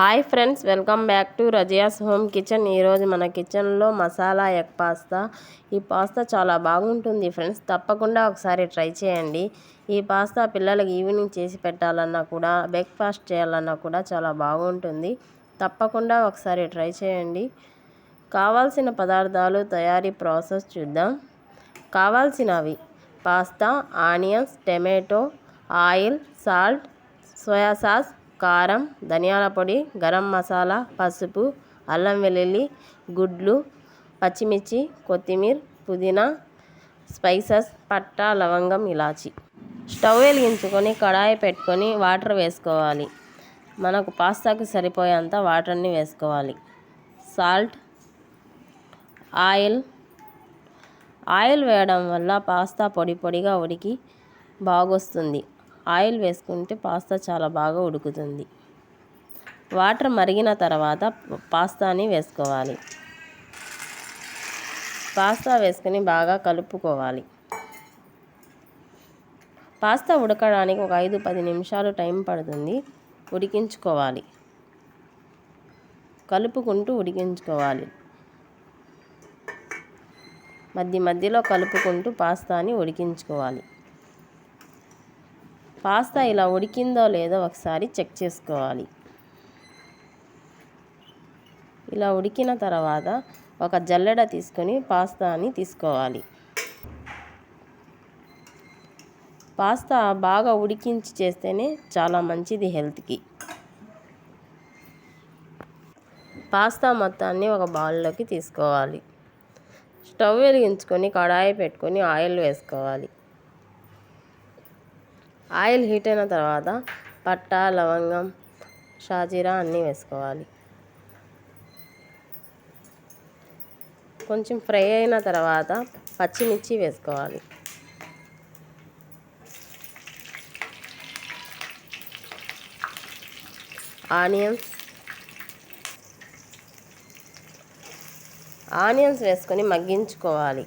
Hi friends welcome back to Razia's home kitchen. ఈరోజు మన కిచెన్లో మసాలా ఎగ్ పాస్తా. ఈ పాస్తా చాలా బాగుంటుంది ఫ్రెండ్స్ తప్పకుండా ఒకసారి ట్రై చేయండి. ఈ పాస్తా పిల్లలకి ఈవినింగ్ చేసి పెట్టాలన్నా కూడా బ్రేక్ఫాస్ట్ చేయాలన్నా కూడా చాలా బాగుంటుంది. తప్పకుండా ఒకసారి ట్రై చేయండి. కావాల్సిన పదార్థాలు తయారీ ప్రాసెస్ చూద్దాం. కావాల్సినవి pasta onions tomato oil salt soya sauce కారం ధనియాల పొడి గరం మసాలా పసుపు అల్లం వెల్లుల్లి గుడ్లు పచ్చిమిర్చి కొత్తిమీర పుదీనా స్పైసెస్ పట్ట లవంగం ఇలాచి. స్టవ్ వెలిగించుకొని కడాయి పెట్టుకొని వాటర్ వేసుకోవాలి. మనకు పాస్తాకు సరిపోయేంత వాటర్ని వేసుకోవాలి. Salt oil. ఆయిల్ వేయడం వల్ల పాస్తా పొడి పొడిగా ఉడికి బాగొస్తుంది. ఆయిల్ వేసుకుంటే పాస్తా చాలా బాగా ఉడుకుతుంది. వాటర్ మరిగిన తర్వాత పాస్తాని వేసుకోవాలి. పాస్తా వేసుకొని బాగా కలుపుకోవాలి. పాస్తా ఉడకడానికి ఒక ఐదు పది నిమిషాలు టైం పడుతుంది. ఉడికించుకోవాలి. కలుపుకుంటూ ఉడికించుకోవాలి. మధ్య మధ్యలో కలుపుకుంటూ పాస్తాని ఉడికించుకోవాలి. పాస్తా ఇలా ఉడికిందో లేదో ఒకసారి చెక్ చేసుకోవాలి. ఇలా ఉడికిన తర్వాత ఒక జల్లెడ తీసుకొని పాస్తాని తీసుకోవాలి. పాస్తా బాగా ఉడికించి చేస్తేనే చాలా మంచిది హెల్త్కి. పాస్తా మొత్తాన్ని ఒక బౌల్లోకి తీసుకోవాలి. స్టవ్ వెలిగించుకొని కడాయి పెట్టుకొని ఆయిల్ వేసుకోవాలి. ఆయిల్ హీట్ అయిన తర్వాత పట్ట లవంగం షాజీరా అన్నీ వేసుకోవాలి. కొంచెం ఫ్రై అయిన తర్వాత పచ్చిమిర్చి వేసుకోవాలి. ఆనియన్స్. ఆనియన్స్ వేసుకొని మగ్గించుకోవాలి.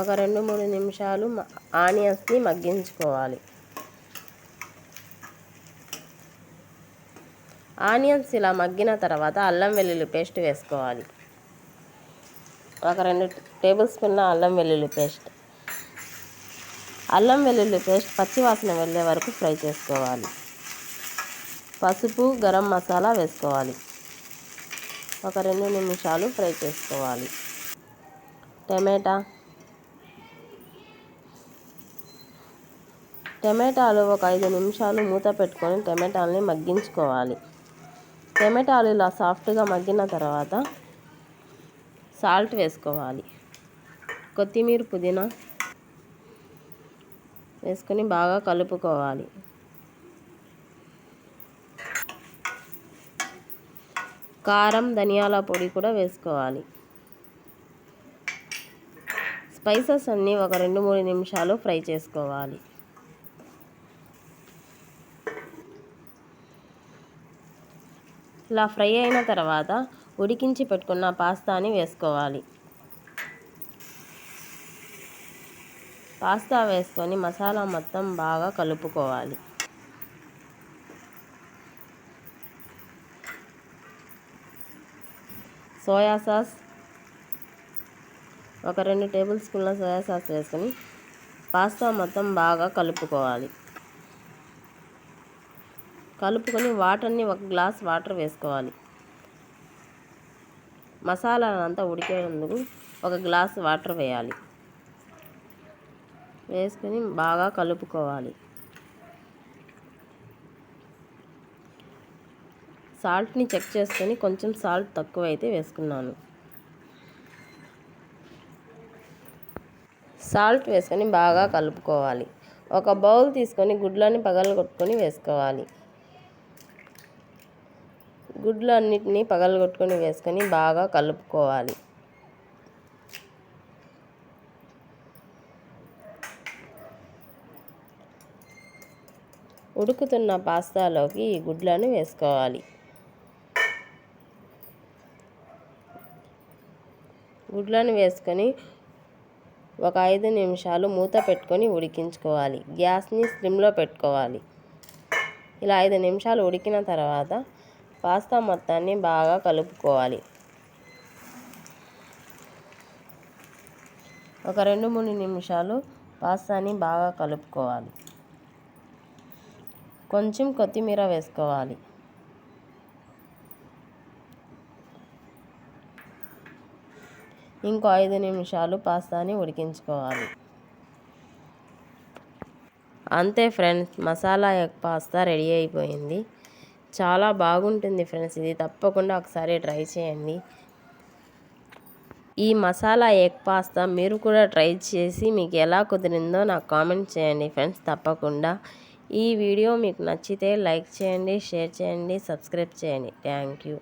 ఒక రెండు మూడు నిమిషాలు ఆనియన్స్ని మగ్గించుకోవాలి. ఆనియన్స్ ఇలా మగ్గిన తర్వాత అల్లం వెల్లుల్లి పేస్ట్ వేసుకోవాలి. ఒక రెండు టేబుల్ స్పూన్ల అల్లం వెల్లుల్లి పేస్ట్. అల్లం వెల్లుల్లి పేస్ట్ పచ్చివాసన వెళ్ళే వరకు ఫ్రై చేసుకోవాలి. పసుపు గరం మసాలా వేసుకోవాలి. ఒక రెండు నిమిషాలు ఫ్రై చేసుకోవాలి. టమాటా టమాటాలు ఒక ఐదు నిమిషాలు మూత పెట్టుకొని టమాటాలని మగ్గించుకోవాలి. టమాటాలు ఇలా సాఫ్ట్గా మగ్గిన తర్వాత సాల్ట్ వేసుకోవాలి. కొత్తిమీర పుదీనా వేసుకొని బాగా కలుపుకోవాలి. కారం ధనియాల పొడి కూడా వేసుకోవాలి. స్పైసెస్ అన్నీ ఒక రెండు మూడు నిమిషాలు ఫ్రై చేసుకోవాలి. ఇలా ఫ్రై అయిన తర్వాత ఉడికించి పెట్టుకున్న పాస్తాని వేసుకోవాలి. పాస్తా వేసుకొని మసాలా మొత్తం బాగా కలుపుకోవాలి. సోయా సాస్ ఒక రెండు టేబుల్ స్పూన్ల సోయా సాస్ వేసుకొని పాస్తా మొత్తం బాగా కలుపుకోవాలి. కలుపుకొని వాటర్ని ఒక గ్లాస్ వాటర్ వేసుకోవాలి. మసాలాలంతా ఉడికేందుకు ఒక గ్లాస్ వాటర్ వేయాలి. వేసుకొని బాగా కలుపుకోవాలి. సాల్ట్ని చెక్ చేసుకొని కొంచెం సాల్ట్ తక్కువైతే వేసుకున్నాను. సాల్ట్ వేసుకొని బాగా కలుపుకోవాలి. ఒక బౌల్ తీసుకొని గుడ్లని పగలగొట్టుకొని వేసుకోవాలి. గుడ్లు అన్నిటినీ పగలగొట్టుకొని వేసుకొని బాగా కలుపుకోవాలి. ఉడుకుతున్న పాస్తాలోకి ఈ గుడ్లను వేసుకోవాలి. గుడ్లను వేసుకొని ఒక ఐదు నిమిషాలు మూత పెట్టుకొని ఉడికించుకోవాలి. గ్యాస్ని స్లిమ్లో పెట్టుకోవాలి. ఇలా ఐదు నిమిషాలు ఉడికిన తర్వాత పాస్తా మొత్తాన్ని బాగా కలుపుకోవాలి. ఒక రెండు మూడు నిమిషాలు పాస్తాని బాగా కలుపుకోవాలి. కొంచెం కొత్తిమీర వేసుకోవాలి. ఇంకో ఐదు నిమిషాలు పాస్తాని ఉడికించుకోవాలి. అంతే friends masala egg pasta ready అయిపోయింది. చాలా బాగుంటుంది ఫ్రెండ్స్. ఇది తప్పకుండా ఒకసారి ట్రై చేయండి. ఈ మసాలా ఎగ్ పాస్తా మీరు కూడా ట్రై చేసి మీకు ఎలా కుదిరిందో నాకు కామెంట్ చేయండి ఫ్రెండ్స్ తప్పకుండా. ఈ వీడియో మీకు నచ్చితే లైక్ చేయండి షేర్ చేయండి సబ్స్క్రైబ్ చేయండి. Thank you.